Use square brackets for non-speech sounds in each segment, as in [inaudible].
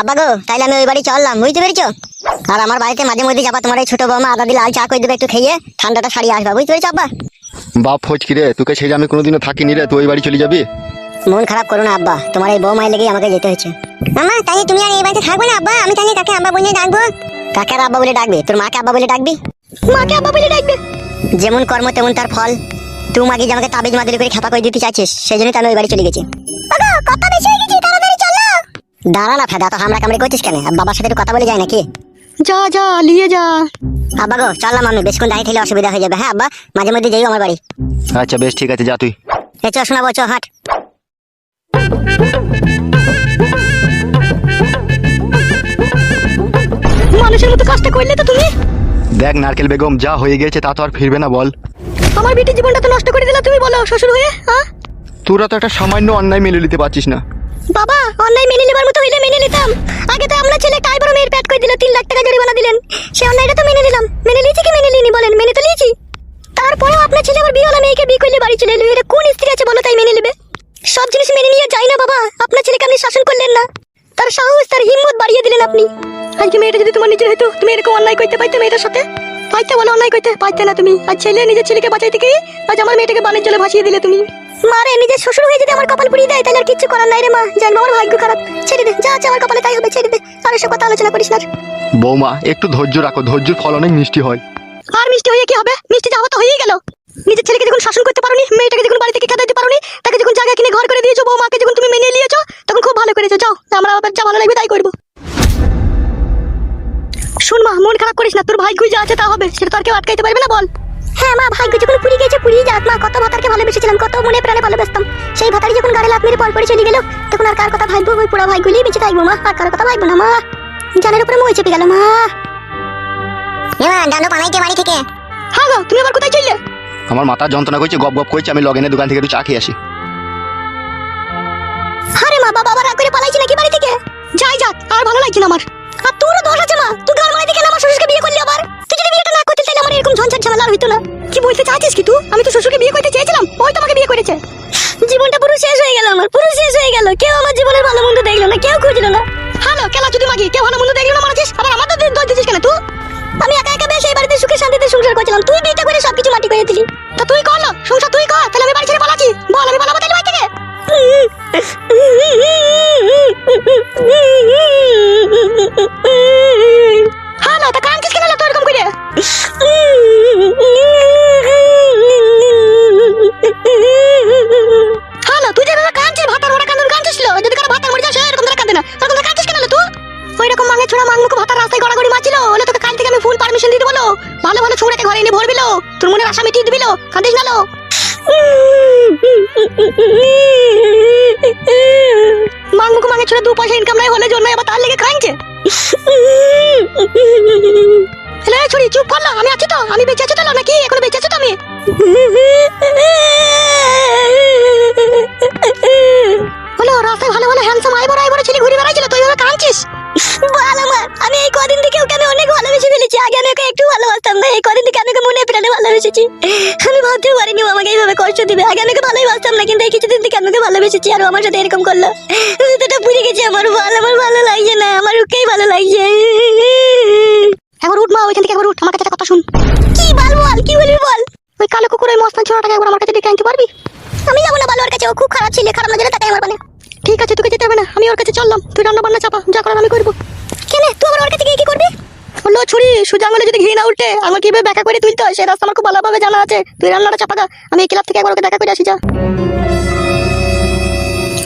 আব্বা গো তাইলে আমি ওই বাড়ি চললাম বুঝতে পেরেছ? আর আমার বাড়িতে মাঝে মধ্যে যাবা তোমার এই ছোট বৌমা আদা দিয়ে লাল চা করে দেবে একটু খেয়ে ঠান্ডাটা সারিয়ে আসবা বুঝতে পেরেছ আব্বা? বাপ ফৌজ রে তোকে ছেড়ে আমি কোনোদিনও থাকিনি রে তুই ওই বাড়ি চলে যাবি? মন খারাপ করো না আব্বা তোমার এই বৌমায় লেগেই আমাকে যেতে হয়েছে। মামা তাই তুমি আর এই বাড়িতে থাকবে না আব্বা? আমি তাহলে কাকে আব্বা বলে ডাকবো? কাকে আর আব্বা বলে ডাকবে? তোর মাকে আব্বা বলে ডাকবি? মাকে আব্বা বলে ডাকবে। যেমন কর্ম তেমন তার ফল। তুই মাকে যে আমাকে তাবিজ মাদুরি করে খেপা করে দিতে চাইছিস সেই জন্যই তো আমি ওই বাড়ি চলে গেছি। কথা বেশি হয়ে গেছে। দাঁড়া না ফেদা তো আমরা কামড়ে করছিস কেন? বাবার সাথে একটু কথা বলে যায় নাকি? যা যা নিয়ে যা। আব্বা গো চললাম আমি বেশক্ষণ দাঁড়িয়ে থাকলে অসুবিধা হয়ে যাবে হ্যাঁ আব্বা? মাঝে মধ্যে যাইও আমার বাড়ি। আচ্ছা বেশ ঠিক আছে যা তুই। এ চ শোনাবো চ হাট। মানুষের মতো কাজটা করলে তো তুমি। দেখ নারকেল বেগম যা হয়ে গেছে তা তো আর ফিরবে না বল। আমার বেটির জীবনটা তো নষ্ট করে দিলা তুমি বলো শ্বশুর হয়ে হ্যাঁ? তোরা তো একটা সামান্য অন্যায় মেনে নিতে পারছিস না। বাবা, অন্যায় মেনে নেবার মতো হইলে মেনে নিতাম। আগে তো আমরা ছেলে কাই বড় মেয়ের প্যাট করে দিল তিন লাখ টাকা জরিমানা দিলেন। সে অন্যায়টা তো মেনে নিলাম। মেনে নিয়েছি কি মেনে নিনি বলেন? মেনে তো নিয়েছি। তারপরেও আপনার ছেলে আবার বিয়ে হলো, মেয়েকে বিয়ে করলে বাড়ি চলে এলো। এটা কোন স্ত্রী আছে বলো তাই মেনে নেবে? সব জিনিস মেনে নিয়ে যাই না বাবা। আপনার ছেলেকে আপনি শাসন করলেন না। তার সাহস, তার হিম্মত বাড়িয়ে দিলেন আপনি। আজকে মেয়েটা যদি তোমার নিজের হতো তুমি এরকম অন্যায় করতে পাইতে মেয়েটার সাথে? পাইতে বলো অন্যায় করতে পাইতে না তুমি। আর ছেলে নিজের ছেলেকে বাঁচাইতে গিয়ে আজ আমার মেয়েটাকে বানের জলে ভাসিয়ে দিলে তুমি। মারে নিজের শ্বশুর হয়ে যদি আমার কপাল পুড়িয়ে দেয় তাহলে আর কিচ্ছু করার নাই রে মা। জানব আমার ভাগ্য খারাপ ছেড়ে দে যা আছে আমার কপালে তাই হবে ছেড়ে দে। আর এসব কথা আলোচনা করিস না বৌমা একটু ধৈর্য রাখো ধৈর্যের ফল অনেক মিষ্টি হয়। আর মিষ্টি হয়ে কি হবে? মিষ্টি যাওয়া তো হয়েই গেল। নিজের ছেলেকে যখন শাসন করতে পারোনি মেয়েটাকে যখন বাড়ি থেকে খেতে পারোনি তাকে যখন জায়গা কিনে ঘর করে দিয়েছ বৌমাকে যখন তুমি মেনে নিয়েছো তখন খুব ভালো করেছ। যাও আমরা আবার যা ভালো লাগবে তাই করব। শোন মা মন খারাপ করিস না তোর ভাই যা আছে তা হবে সেটা তো আর কেউ আটকাইতে পারবে না বল। হ্যাঁ মা ভাগ্য যখন পুরি গেছে পুরি যাক মা কত ভাতারকে ভালোবেসেছিলাম কত মনে প্রাণে ভালোবাসতাম। সেই ভাতারি যখন গাড়ি লাত মেরে পর পরে চলে গেল তখন আর কার কথা ভাইবো? ওই পুরা ভাইগুলি বেঁচে থাকব মা আর কার কথা ভাইবো না মা। জানের উপরে মই চেপে গেল মা। ডান্ডো পালাইতে বাড়ি থেকে। হ্যাঁ গো তুমি আবার কোথায় চললে? আমার মাথা যন্ত্রণা করছে গপ গপ করছে আমি লগেনের দোকান থেকে একটু চা খেয়ে আসি। আরে মা বাবা আবার রাগ করে পালাইছি নাকি বাড়ি থেকে? যাই যাক আর ভালো লাগছে না আমার। আর তোরও দোষ আছে মা তুই ঘর মারাই কেন আমার শ্বশুরকে বিয়ে করলি আবার। এরকম ঝঞ্ঝাট ঝামেলা হইতো না। কি বলতে চাইছিস কি তুই? আমি তো শ্বশুরকে বিয়ে করতে চেয়েছিলাম ওই তোমাকে বিয়ে করেছে। জীবনটা পুরো শেষ হয়ে গেল আমার পুরো শেষ হয়ে গেল। কেউ আমার জীবনের ভালো মন্দ দেখল না কেউ খুঁজলো না। হ্যালো কেলা যদি মাগি কেউ ভালো মন্দ দেখল না মারাছিস? আবার আমার তো দোষ দিছিস কেন তুই? আমি একা একা বেশ এই বাড়িতে সুখে শান্তিতে সংসার করছিলাম তুই বিয়েটা করে সবকিছু মাটি করে দিলি। তা তুই করল সংসার তুই কর তাহলে আমি বাড়ি ছেড়ে পালাচ্ছি। বল আমি পালাবো তাহলে বাড়ি থেকে? [laughs] তোর মনে আশা মিটিয়ে দিবিল কাঁদিস না লো? মাংমুকে মাঙে ছোড়া দু পয়সা ইনকাম নাই হলে জন্য আবার তার লেগে কাঁদছে হ্যালো ছুরি, চুপ করল আমি আছি তো, আমি বেঁচে আছি তো নাকি? এখনও বেঁচে আছি তো আমি? হলো, রাস্তায় ভালো ভালো হ্যান্ডসাম আইবড় আইবড় ছেলে ঘুরে বেড়াইছিল তুই ওরা কাঁদছিস? বল আমার, আমি এই কদিন থেকে ওকে আমি আগে আমি ওকে একটু ভালোবাসতাম না এই কদিন থেকে আমি ওকে মনে প্রাণে ভালোবেসেছি। আমি ভাবতেও পারিনি ও আমাকে এইভাবে কষ্ট দিবে। আগে আমি ওকে ভালোই বাসতাম না কিন্তু এই কিছুদিন থেকে আমি ওকে ভালোবেসেছি আর আমার সাথে এরকম করল। সেটা পুড়ে গেছে আমার বল আমার ভালো লাগছে না আমার ওকেই ভালো লাগছে। একবার উঠ মা ওইখান থেকে একবার উঠ। আমার কাছে কথা শুন। কি বল বল কি বলবি বল? ওই কালো কুকুর ওই মস্তান ছোড়াটাকে একবার আমার কাছে ডেকে আনতে পারবি? আমি যাব না বালুর কাছে ও খুব খারাপ ছিল খারাপ নজরে তাকাই আমার মানে ঠিক আছে তোকে যেতে হবে না। আমি ওর কাছে চললাম। তুই রান্না বান্না চাপা যা করার আমি করব। কেন? তুই আবার ওর কাছে গিয়ে কি করবি? হলো ছুরি? সুজা আঙুলে যদি ঘি না উল্টে আমার কীভাবে ব্যাখ্যা করে তুলতে হয়, সে রাস্তা আমার খুব ভালোভাবে জানা আছে। তুই রান্নাটা চাপা গা। আমি এই ক্লাব থেকে একবার ওকে দেখা করে আসি, যা।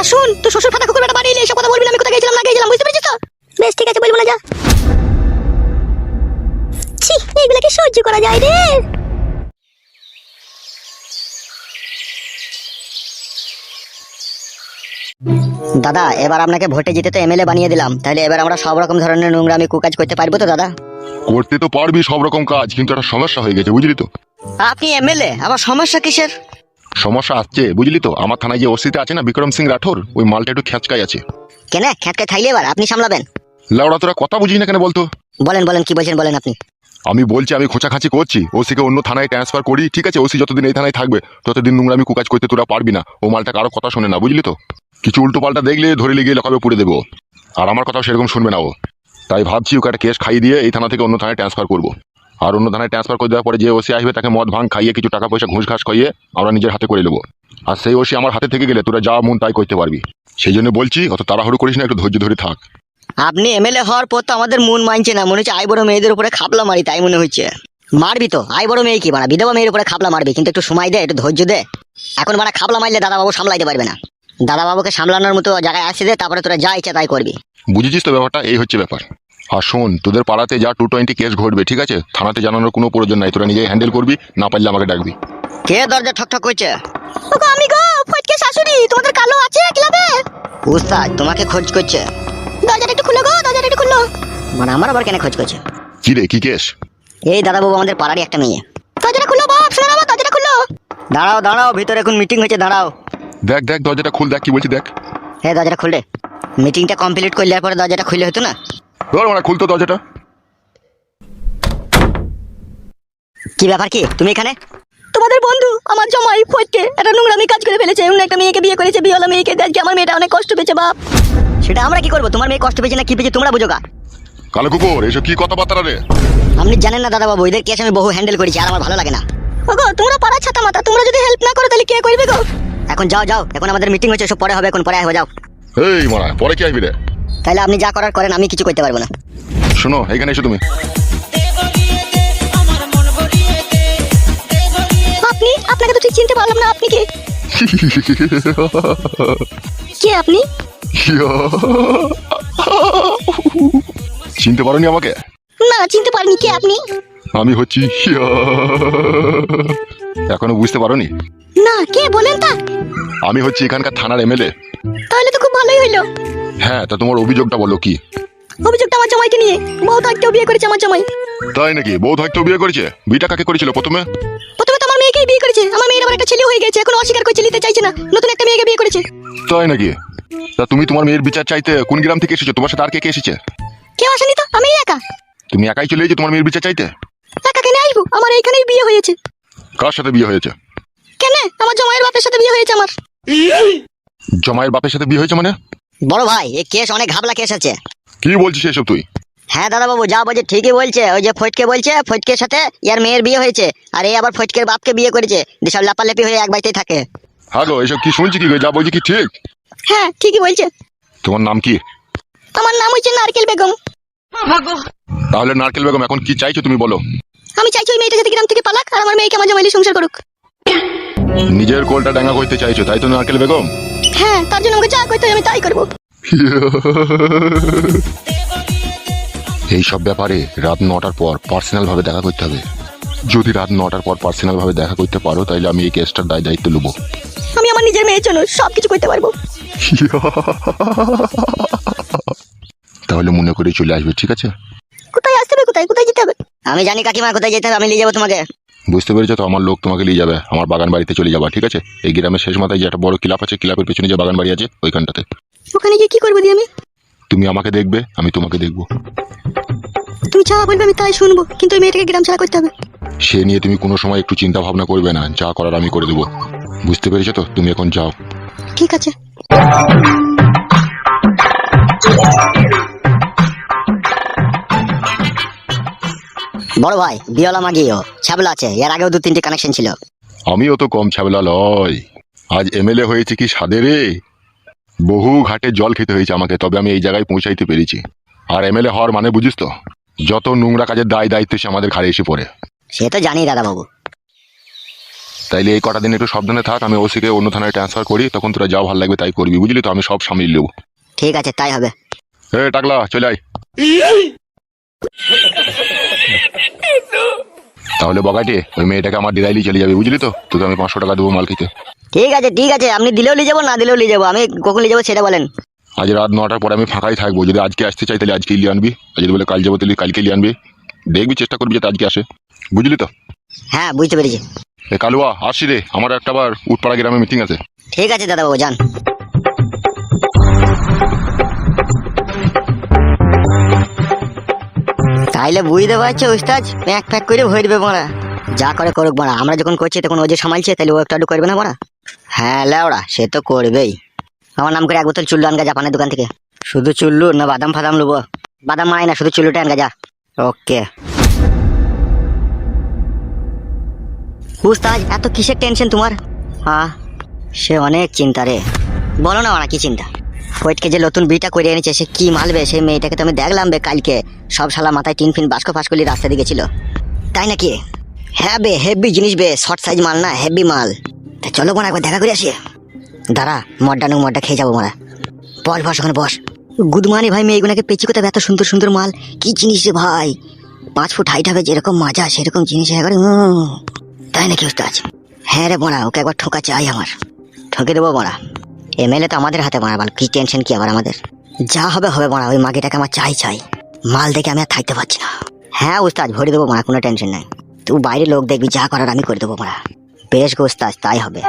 আসুন তুই শ্বশুর ফাটা কুকুর বেটা বাড়ি এলে এসব কথা বলবি না, আমি কোথায় গেছিলাম, না গেছিলাম, বুঝতে পেরেছিস তো? বেশ, ঠিক আছে, বলব না, যা। ছি, এইগুলাকে সহ্য করা যায় রে। দাদা, এবার আপনাকে ভোটে জিতে তো এমএলএ বানিয়ে দিলাম। তাহলে এবার আমরা সব রকম ধরনের নোংরামি কুকাজ করতে পারব তো, দাদা? করতে তো পারবি সব রকম কাজ কিন্তু একটা সমস্যা হয়ে গেছে বুঝলি তো? আপনি এমএলএ আবার সমস্যা কিসের? সমস্যা আসছে বুঝলি তো? আমার থানায় যে ওসিতে আছে না বিক্রম সিং রাঠোর ওই মালটা একটু খেঁচকাই আছে। কেন? খ্যাটকে থাইলে এবার আপনি সামলাবেন। লাউড়া তোরা কথা বুঝি না কেন বলতো? বলেন বলেন কি বলছেন বলেন আপনি। আমি বলছি আমি খোঁচাখাঁচি করছি ওসিকে অন্য থানায় ট্রান্সফার করি ঠিক আছে? ওসি যতদিন এই থানায় থাকবে ততদিন নোংরামি কুকাজ করতে তোরা পারবি না। ও মালটা কারও কথা শোনে না বুঝলি তো? কিছু উল্টো পাল্টা দেখলে ধরে লিগিয়ে লকাবে পুড়ে দেবো। আর আমার কথাও সেরকম শুনবে না ও। তাই ভাবছি ওকে একটা কেস খাইয়ে দিয়ে এই থানা থেকে অন্য থানায় ট্রান্সফার করব। আর অন্য থানায় ট্রান্সফার করে দেওয়ার পরে যে ওসি আসবে তাকে মদ ভাঙ খাইয়ে কিছু টাকা পয়সা ঘুষ ঘাস খাইয়ে আমরা নিজের হাতে করে নেব। আর সেই ওসি আমার হাতে থেকে গেলে তোরা যা মন তাই করতে পারবি। সেই জন্য বলছি অত তাড়াহুড়ো করিস না একটু ধৈর্য ধরে থাক। আপনি এমএলএ হওয়ার পর তো আমাদের মন মানছে না মনে হচ্ছে আই বড় মেয়েদের উপরে খাপলা মারি তাই মনে হচ্ছে। মারবি তো আই বড় মেয়ে কি বাড়া বিধবা মেয়ের উপরে খাপলা মারবি কিন্তু একটু সময় দে একটু ধৈর্য দে। এখন বাড়া খাপলা মারলে দাদা বাবু সামলাইতে পারবে না। দাদা বাবুকে সামলানোর মতো জায়গায় আসে দে তারপরে তোরা যা ইচ্ছা তাই করবি। বুঝেছিস তো ব্যাপারটা? এই হচ্ছে ব্যাপার। আর শোন তোদের পাড়াতে যা টু টোয়েন্টি কেস ঘটবে ঠিক আছে? থানাতে জানানোর কোনো প্রয়োজন নাই তোরা নিজেই হ্যান্ডেল করবি না পারলে আমাকে ডাকবি। কে দরজা ঠক ঠক করছে? আমি গো ফটকে শাশুড়ি তোমাদের কালো আছে ক্লাবে? উস্তাদ তোমাকে খোঁজ করছে। দরজাটা একটু খুলো গো দরজাটা একটু খুলো। মানে আমার আবার কেন খোঁজ করছে? কি রে কি কেস এই দাদা বাবু আমাদের পাড়ারই একটা মেয়ে। দরজাটা খুলো বাপ শোনো বাবা দরজাটা খুলো। দাঁড়াও দাঁড়াও ভিতরে এখন মিটিং হয়েছে দাঁড়াও। দেখ দেখ দরজাটা খুল দেখ কি বলছি দেখ। হ্যাঁ দরজাটা খুলে মিটিংটা কমপ্লিট করলে পরে দরজাটা খুলে হতো না? ধর মানে খুলতো দরজাটা। কি ব্যাপার কি? তুমি এখানে? তোমাদের বন্ধু আমার জমাই ফটকে একটা নোংরামি কাজ করে ফেলেছে। অন্য একটা মেয়েকে বিয়ে করেছে বিয়েওয়ালা মেয়েকে। দেখে আমার মেয়েটা অনেক কষ্ট পেয়েছে বাপ। সেটা আমরা কি করব? তোমার মেয়ে কষ্ট পেয়েছে না কি পেয়েছে তোমরা বুঝো গা। কালো কুকুর এসব কি কথাবার্তা রে? আপনি জানেন না দাদা বাবু এদের কেস আমি বহু হ্যান্ডেল করেছি আর আমার ভালো লাগে না। ওগো তোমরা পাড়া ছাতা মাতা তোমরা যদি হেল্প না করো তাহলে কে করবে গো? এখন যাও যাও এখন আমাদের মিটিং হচ্ছে সব পরে হবে এখন পরে হবে যাও। এই মারা পরে কি আসবি রে? তাহলে আপনি যা করার করেন আমি কিছু করতে পারব না। শোনো এখানে এসো তুমি। আপনি? আপনাকে তো ঠিক চিনতে পারলাম না আপনি কে? কে আপনি? চিনতে পারোনি আমাকে? না চিনতে পারিনি কে আপনি? আমি হচ্ছি এখনও বুঝতে পারোনি? না কে? বলেন তা। আমি হচ্ছি এখানকার থানার এমএলএ। তাহলে তো খুব ভালোই হইল হ্যাঁ তা তোমার অভিযোগটা বলো কি? অভিযোগটা আমার জামাইকে নিয়ে। বউ থাকতেও বিয়ে করেছে আমার জামাই। তাই নাকি? বউ হয়তো বিয়ে করেছে? বিটা কাকে করেছিল প্রথমে? প্রথমে তো আমার মেয়েকেই বিয়ে করেছে। আমার মেয়ের আবার একটা ছেলে হয়ে গেছে। এখন অস্বীকার করছে নিতে চাইছে না। নতুন একটা মেয়েকে বিয়ে করেছে। তাই নাকি? তা তুমি তোমার মেয়ের বিচার চাইতে কোন গ্রাম থেকে এসেছ? তোমার সাথে আর কে কে এসেছে? কেউ আসেনি তো? আমি একা। তুমি একাই চলে এসেছ তোমার মেয়ের বিচার চাইতে? একা কেন আসব আমার এইখানেই বিয়ে হয়েছে। কার সাথে বিয়ে হয়েছে? কেন? আমার জামাইয়ের বাপের সাথে বিয়ে হয়েছে আমার। জমায়ের বাপের সাথে বিয়ে হয়েছে মানে? বড় ভাই এই কেস অনেক ঘাবলা কেস আছে। কি বলছিস এসব তুই? হ্যাঁ দাদা বাবু যা বলছে ঠিকই বলছে। ওই যে ফটকে বলছে ফটকের সাথে ইয়ার মেয়ের বিয়ে হয়েছে। আর এই আবার ফটকের বাপকে বিয়ে করেছে। যেসব লাপালাপি হয়ে এক বাড়িতেই থাকে। হ্যাঁ গো এসব কি শুনছি কি গো? যা বলছি কি ঠিক? হ্যাঁ ঠিকই বলছে। তোমার নাম কি? আমার নাম হচ্ছে নারকেল বেগম। তাহলে নারকেল বেগম এখন কি চাইছো তুমি বলো? আমি চাইছি ওই মেয়েটা যাতে গ্রাম থেকে পালাক আর আমার মেয়েকে আমার জামাইলি সংসার করুক। নিজের কোলটা ডাঙ্গা করতে চাইছো তাই তো নারকেল বেগম? হ্যাঁ তার জন্য আমাকে যা করতে হয় আমি তাই করব। এই সব ব্যাপারে রাত নটার পর পার্সোনাল ভাবে দেখা করতে হবে। যদি রাত নটার পর পার্সোনাল ভাবে দেখা করতে পারো তাহলে আমি এই কেসটার দায় দায়িত্ব নেব আমি আমার নিজের মেয়ের জন্য সবকিছু করতে পারব। তাহলে মনে করে চলে আসবে ঠিক আছে কোথায় আসতে হবে কোথায় কোথায় যেতে হবে আমি জানি কাকিমা কোথায় যেতে হবে আমি নিয়ে যাব তোমাকে। বুঝতে পেরেছ তো? আমার লোক তোমাকে নিয়ে যাবে। আমার বাগান বাড়িতে চলে যাবা ঠিক আছে? এই গ্রামের শেষ মাথায় যে একটা বড় ক্লাব আছে ক্লাবের পেছনে যে বাগান বাড়ি আছে ওইখানটাতে। ওখানে গিয়ে কি করব দিয়ে আমি? তুমি আমাকে দেখবে আমি তোমাকে দেখব। তুমি যা বলবে আমি তাই শুনব কিন্তু ওই মেয়েটাকে গ্রাম ছাড়া করতে হবে। সে নিয়ে তুমি কোনো সময় একটু চিন্তা ভাবনা করবে না। যা করার আমি করে দেবো। বুঝতে পেরেছ তো? তুমি এখন যাও। ঠিক আছে। বড় ভাই বিয়লা মাগিও ছাবলা আছে এর আগেও দু তিনটে কানেকশন ছিল। আমিও তো কম ছাবেলা লয়। আজ এমএলএ হয়েছে কি সাদে রে? বহু ঘাটে জল খেতে হয়েছে আমাকে তবে আমি এই জায়গায় পৌঁছাইতে পেরেছি। আর এমএলএ হওয়ার মানে বুঝিস তো? যত নোংরা কাজের দায় দায়িত্ব সে আমাদের ঘাড়ে এসে পড়ে। সে তো জানি দাদা বাবু তাইলে এই কটা দিন একটু সাবধানে থাক আমি ওসিকে অন্য থানায় ট্রান্সফার করি তখন তোরা যাও ভালো লাগবে তাই করবি বুঝলি তো? আমি সব সামলিয়ে নেব। ঠিক আছে তাই হবে। এ টাকলা চলে আয়। তাহলে বগাটে ওই মেয়েটাকে আমার ডিরাইলি চলে যাবে বুঝলি তো? তোকে আমি পাঁচশো টাকা দেবো মাল খেতে। ঠিক আছে ঠিক আছে আপনি দিলেও নিয়ে যাব না দিলেও নিয়ে যাব আমি কখন নিয়ে যাব সেটা বলেন। আজ রাত নটার পরে আমি ফাঁকাই থাকব যদি আজকে আসতে চাই তাহলে আজকে লিয়ে আনবি আর যদি বলে কাল যাব তাহলে কালকে লিয়ে আনবি দেখবি চেষ্টা করবি যাতে আজকে আসে বুঝলি তো? হ্যাঁ বুঝতে পেরেছি। এ কালুয়া আসি রে আমার একটা বার উঠপাড়া গ্রামে মিটিং আছে। ঠিক আছে দাদা বাবু যান। তাইলে বুঝতে পারছ উস্তাজ প্যাক প্যাক করে ভরে দেবে মারা যা করে করুক মারা আমরা যখন করছি তখন ও যে সামালছে তাহলে ও একটু আধটু করবে না মারা হ্যাঁ লেওড়া, সে তো করবেই। আমার নাম করে এক বোতল চুল্লু আনগা জাপানের দোকান থেকে। শুধু চুল্লু না, বাদাম ফাদাম লুবো। বাদাম মাই না, শুধু চুল্লুটা আনগা যা। ওকে। উস্তাদ, এত কিসের টেনশন তোমার? হ্যাঁ সে অনেক চিন্তা রে। বলো না ওরা কি চিন্তা? ওয়েটকে যে নতুন বিটা করে এনেছে, সে কি মালবে? সেই মেয়েটাকে তো আমি দেখলাম বে কালকে। সব শালা মাথায় টিন ফিন বাস্ক ফাস্কলি রাস্তা দিকে ছিল। তাই নাকি? হ্যাঁ বে হেভি জিনিস বে শর্ট সাইজ মাল না হেভি মাল। তা চলো বোন একবার দেখা করে আসি। দাঁড়া মডটা নুক মডটা খেয়ে যাব মোরা বস বস, ওখানে বস। গুড গুদমানি ভাই মেয়েগুলোকে পেঁচি কোথায় এত সুন্দর সুন্দর মাল? কি জিনিস রে ভাই? পাঁচ ফুট হাইট হবে, যেরকম মাজা, সেরকম জিনিস একবারে। তাই নাকি উস্তাজ হ্যাঁ রে বোনা ওকে একবার ঠোকা চাই আমার। ঠকে দেবো বোনা এমএলএ তো আমাদের হাতে মারা কি টেনশন কি আবার আমাদের? যা হবে হবে বোনা ওই মাগিটাকে আমার চাই চাই। মাল দেখে আমি আর থাকতে পারছি না। হ্যাঁ উস্তাজ ভরে দেবো মারা, কোনো টেনশন নাই। তুই বাইরে লোক দেখবি, যা করার আমি করে দেবো মারা। বেশ গোস্তাজ তাই হবে।